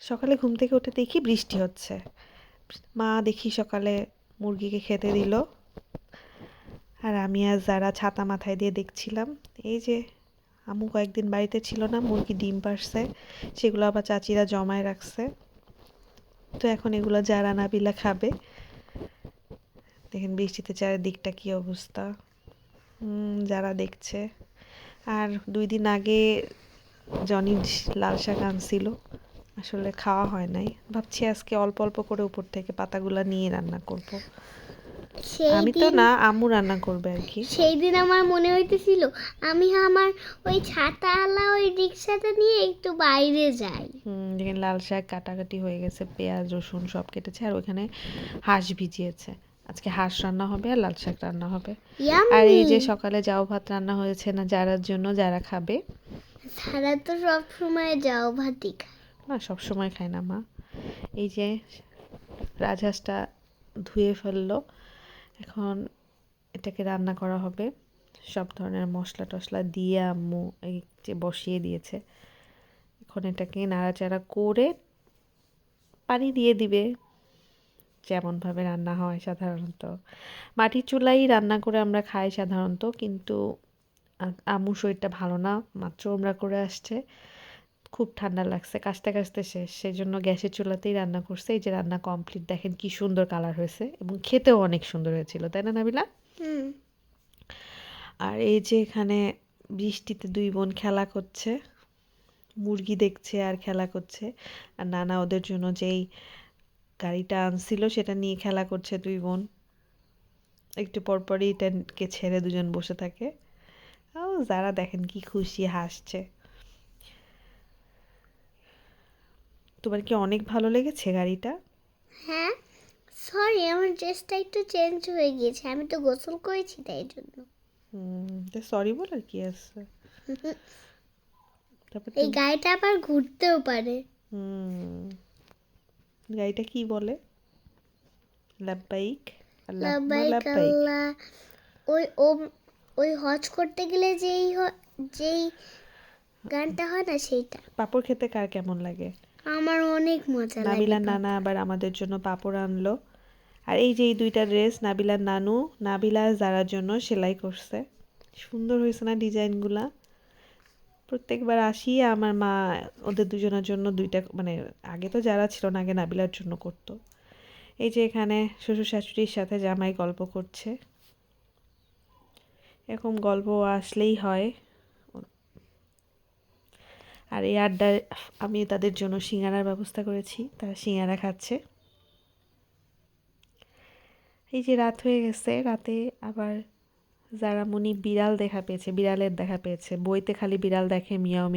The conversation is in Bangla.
সকালে ঘুম থেকে উঠে দেখি বৃষ্টি হচ্ছে। মা দেখি সকালে মুরগিকে খেতে দিল। আর আমি আর যারা ছাতা মাথায় দিয়ে দেখছিলাম, এই যে আমু কয়েকদিন বাড়িতে ছিল না, মুরগি ডিম পারছে, সেগুলো আবার চাচিরা জমায় রাখছে। তো এখন এগুলো যারা নাবিলা খাবে। দেখেন বৃষ্টিতে চারিদিকটা কী অবস্থা। যারা দেখছে। আর দুই দিন আগে জনি লাল শাক আনছিল। আসলে খাওয়া হয় নাই। ভাবছি আজকে অল্প অল্প করে উপর থেকে পাতাগুলো নিয়ে রান্না করব। আমি তো না আম্মু রান্না করবে আর কি। সেই দিন আমার মনে হইতেছিল আমি আমার ওই ছাতাওয়ালা ওই রিক্সাটা নিয়ে একটু বাইরে যাই। হুম, দেখেন লাল শাক কাটাকাটি হয়ে গেছে পেঁয়াজ রসুন সব কেটেছে আর ওখানে হাঁস ভিজিয়েছে। আজকে হাঁস রান্না হবে আর লাল শাক রান্না হবে। আর এই যে সকালে যাও ভাত রান্না হয়েছে না যারার জন্য যারা খাবে। সারা তো সব সময় যাও ভাতি খায়। না, সব সময় খায় না মা। এই যে রাজহাঁসটা ধুয়ে ফেলল, এখন এটাকে রান্না করা হবে। সব ধরনের মশলা টশলা দিয়ে আম্মু এই যে বসিয়ে দিয়েছে। এখন এটাকে নাড়াচাড়া করে পানি দিয়ে দিবে। যেমনভাবে রান্না হয় সাধারণত। মাটির চুলাই রান্না করে আমরা খাই সাধারণত, কিন্তু আম্মুর শরীরটা ভালো না, মাত্র আমরা করে আসছে। খুব ঠান্ডা লাগছে কাশতে কাশতে শেষ সেই জন্য গ্যাসের চুলাতেই রান্না করছে। এই যে রান্না কমপ্লিট দেখেন কি সুন্দর কালার হয়েছে এবং খেতেও অনেক সুন্দর হয়েছিল তাই না নাবিলা? হুম। আর এই যে এখানে বৃষ্টিতে দুই বোন খেলা করছে মুরগি দেখছে আর খেলা করছে। আর নানা ওদের জন্য যেই গাড়িটা আনছিল সেটা নিয়ে খেলা করছে দুই বোন। একটু পরপরই এটাকে ছেড়ে দুজন বসে থাকে। ও যারা দেখেন কি খুশি হাসছে। তোমার কি অনেক ভালো লেগেছে গাড়িটা? হ্যাঁ সরি আমার ড্রেসটা একটু চেঞ্জ হয়ে গিয়েছে আমি তো গোসল করেছি তাই জন্য। সরি বলার কি আছে? তারপর এই গাড়িটা আবার ঘুরতেও পারে। হুম গাড়িটা কি বলে? লাব্বাইক লাব্বাইক আল্লাহ। ওই ও ওই হজ করতে গেলে যেই যেই গানটা হয় না সেইটা। পাপড় খেতে কার কেমন লাগে? আমার অনেক মজা লাগে নাবিলার নানা আবার আমাদের জন্য পাপড় আনলো। আর এই যে এই দুইটা ড্রেস নাবিলার নানু নাবিলা যারার জন্য সেলাই করছে। সুন্দর হয়েছে না ডিজাইনগুলা? প্রত্যেকবার আসি আমার মা ওদের দুজনের জন্য দুইটা মানে আগে তো যারা ছিল না আগে নাবিলার জন্য করতো। এই যে এখানে শ্বশুর শাশুড়ির সাথে জামাই গল্প করছে। এরকম গল্প আসলেই হয়। আর এই আড্ডায় আমি তাদের জন্য সিঙ্গারার ব্যবস্থা করেছি, তারা সিঙ্গারা খাচ্ছে। এই যে রাত হয়ে গেছে, রাতে আবার যারা মনি বিড়াল দেখা পেয়েছে, বিড়ালের দেখা পেয়েছে, বইতে খালি বিড়াল দেখে মিয়াও